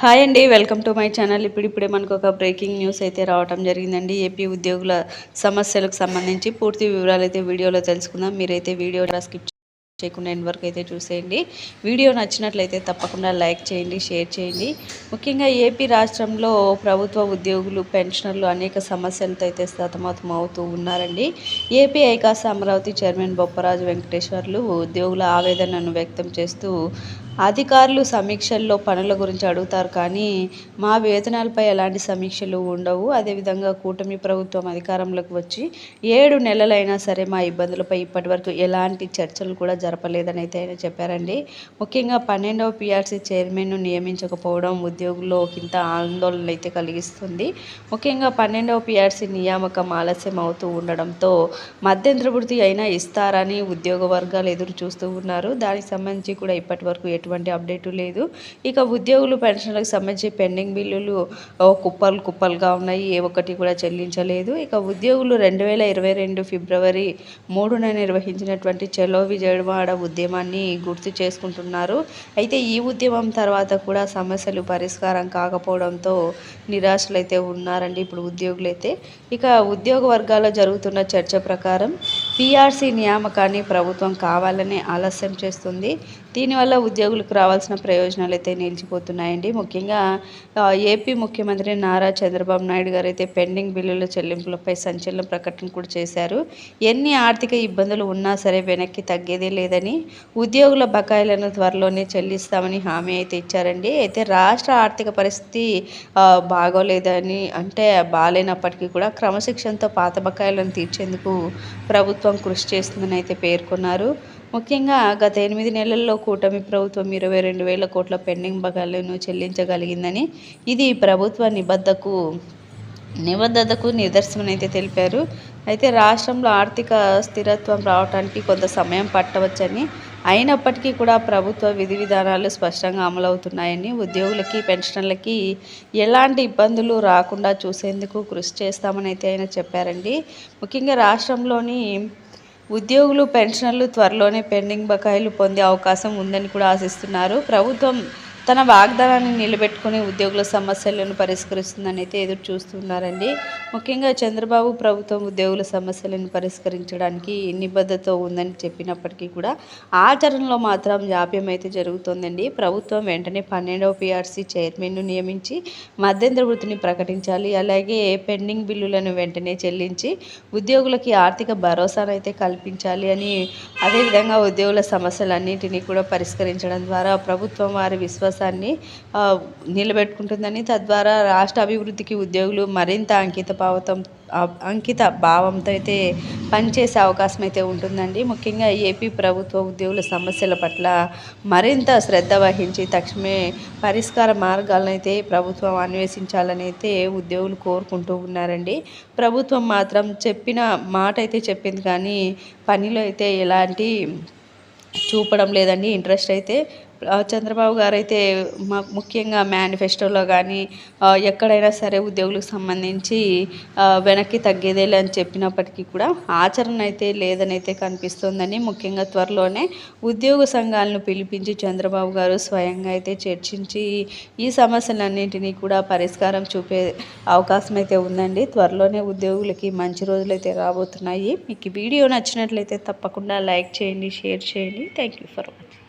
Hi అండి welcome to my channel. ఇప్పుడిప్పుడే మనకు ఒక బ్రేకింగ్ న్యూస్ అయితే రావటం జరిగిందండి. ఏపీ ఉద్యోగుల సమస్యలకు సంబంధించి పూర్తి వివరాలు అయితే వీడియోలో తెలుసుకుందాం. మీరైతే వీడియో స్కిప్ చేయకుండా ఎండ్ వరకు అయితే చూసేయండి. వీడియో నచ్చినట్లయితే తప్పకుండా లైక్ చేయండి షేర్ చేయండి. ముఖ్యంగా ఏపీ రాష్ట్రంలో ప్రభుత్వ ఉద్యోగులు పెన్షనర్లు అనేక సమస్యలతో అయితే సతమతం అవుతూ ఉన్నారండి. ఏపీ ఐకాస అమరావతి చైర్మన్ బొప్పరాజు వెంకటేశ్వర్లు ఉద్యోగుల ఆవేదనను వ్యక్తం చేస్తూ అధికారులు సమీక్షల్లో పనుల గురించి అడుగుతారు కానీ మా వేతనాలపై ఎలాంటి సమీక్షలు ఉండవు. అదేవిధంగా కూటమి ప్రభుత్వం అధికారంలోకి వచ్చి ఏడు నెలలైనా సరే మా ఇబ్బందులపై ఇప్పటివరకు ఎలాంటి చర్చలు కూడా జరపలేదని అయితే ఆయన చెప్పారండి. ముఖ్యంగా పన్నెండవ పిఆర్సీ చైర్మన్ను నియమించకపోవడం ఉద్యోగుల్లో ఇంత ఆందోళన అయితే కలిగిస్తుంది. ముఖ్యంగా పన్నెండవ పిఆర్సీ నియామకం ఆలస్యం అవుతూ ఉండడంతో మధ్యంతరవృత్తి అయినా ఇస్తారని ఉద్యోగ వర్గాలు ఎదురు చూస్తూ ఉన్నారు. దానికి సంబంధించి కూడా ఇప్పటివరకు ఎటు ఎటువంటి అప్డేటు లేదు. ఇక ఉద్యోగులు పెన్షన్లకు సంబంధించి పెండింగ్ బిల్లులు కుప్పలు కుప్పలుగా ఉన్నాయి. ఏ ఒక్కటి కూడా చెల్లించలేదు. ఇక ఉద్యోగులు రెండు వేల ఇరవై రెండు ఫిబ్రవరి మూడున నిర్వహించినటువంటి చలో విజయవాడ ఉద్యమాన్ని గుర్తు చేసుకుంటున్నారు. అయితే ఈ ఉద్యమం తర్వాత కూడా సమస్యలు పరిష్కారం కాకపోవడంతో నిరాశలు అయితే ఉన్నారండి ఇప్పుడు ఉద్యోగులైతే. ఇక ఉద్యోగ వర్గాల్లో జరుగుతున్న చర్చ ప్రకారం పీఆర్సీ నియామకాన్ని ప్రభుత్వం కావాలని ఆలస్యం చేస్తుంది. దీనివల్ల ఉద్యోగులకు రావాల్సిన ప్రయోజనాలు అయితే నిలిచిపోతున్నాయండి. ముఖ్యంగా ఏపీ ముఖ్యమంత్రి నారా చంద్రబాబు నాయుడు గారు అయితే పెండింగ్ బిల్లుల చెల్లింపులపై సంచలన ప్రకటన కూడా చేశారు. ఎన్ని ఆర్థిక ఇబ్బందులు ఉన్నా సరే వెనక్కి తగ్గేదే లేదని ఉద్యోగుల బకాయిలను త్వరలోనే చెల్లిస్తామని హామీ అయితే ఇచ్చారండి. అయితే రాష్ట్ర ఆర్థిక పరిస్థితి బాగోలేదని అంటే బాగాలేనప్పటికీ కూడా క్రమశిక్షణతో పాత బకాయిలను తీర్చేందుకు ప్రభుత్వం కృషి చేస్తుందని అయితే పేర్కొన్నారు. ముఖ్యంగా గత ఎనిమిది నెలల్లో కూటమి ప్రభుత్వం ఇరవై రెండు వేల కోట్ల పెండింగ్ బకాయిలను చెల్లించగలిగిందని ఇది ప్రభుత్వ నిబద్ధకు నిబద్ధతకు నిదర్శనం అయితే తెలిపారు. అయితే రాష్ట్రంలో ఆర్థిక స్థిరత్వం రావడానికి కొంత సమయం పట్టవచ్చని అయినప్పటికీ కూడా ప్రభుత్వ విధి విధానాలు స్పష్టంగా అమలవుతున్నాయని ఉద్యోగులకి పెన్షనర్లకి ఎలాంటి ఇబ్బందులు రాకుండా చూసేందుకు కృషి చేస్తామని అయితే ఆయన చెప్పారండి. ముఖ్యంగా రాష్ట్రంలోని ఉద్యోగులు పెన్షనర్లు త్వరలోనే పెండింగ్ బకాయిలు పొందే అవకాశం ఉందని కూడా ఆశిస్తున్నారు. ప్రభుత్వం తన వాగ్దానాన్ని నిలబెట్టుకుని ఉద్యోగుల సమస్యలను పరిష్కరిస్తుందని అయితే ఎదురు చూస్తున్నారండి. ముఖ్యంగా చంద్రబాబు ప్రభుత్వం ఉద్యోగుల సమస్యలను పరిష్కరించడానికి నిబద్ధత ఉందని చెప్పినప్పటికీ కూడా ఆచరణలో మాత్రం జాప్యం అయితే జరుగుతోందండి. ప్రభుత్వం వెంటనే పన్నెండవ పిఆర్సీ చైర్మన్ను నియమించి మధ్యంతర వృత్తిని ప్రకటించాలి. అలాగే పెండింగ్ బిల్లులను వెంటనే చెల్లించి ఉద్యోగులకి ఆర్థిక భరోసానైతే కల్పించాలి అని అదేవిధంగా ఉద్యోగుల సమస్యలన్నింటినీ కూడా పరిష్కరించడం ద్వారా ప్రభుత్వం వారి విశ్వాస విశ్వాసాన్ని నిలబెట్టుకుంటుందని తద్వారా రాష్ట్ర అభివృద్ధికి ఉద్యోగులు మరింత అంకిత భావతం అంకిత భావంతో అయితే పనిచేసే అవకాశం అయితే ఉంటుందండి. ముఖ్యంగా ఏపీ ప్రభుత్వ ఉద్యోగుల సమస్యల పట్ల మరింత శ్రద్ధ వహించి తక్షణమే పరిష్కార మార్గాలను అయితే ప్రభుత్వం అన్వేషించాలని అయితే ఉద్యోగులు కోరుకుంటూ ఉన్నారండి. ప్రభుత్వం మాత్రం చెప్పిన మాట అయితే చెప్పింది కానీ పనిలో అయితే ఎలాంటి చూపడం లేదండి. ఇంట్రెస్ట్ అయితే చంద్రబాబు గారు అయితే ముఖ్యంగా మేనిఫెస్టోలో కానీ ఎక్కడైనా సరే ఉద్యోగులకు సంబంధించి వెనక్కి తగ్గేదేలే అని చెప్పినప్పటికీ కూడా ఆచరణ అయితే లేదని అయితే ముఖ్యంగా త్వరలోనే ఉద్యోగ సంఘాలను పిలిపించి చంద్రబాబు గారు స్వయంగా అయితే చర్చించి ఈ సమస్యలన్నింటినీ కూడా పరిష్కారం చూపే అవకాశం అయితే ఉందండి. త్వరలోనే ఉద్యోగులకి మంచి రోజులు అయితే రాబోతున్నాయి. మీకు వీడియో నచ్చినట్లయితే తప్పకుండా లైక్ చేయండి షేర్ చేయండి. Thank you for watching.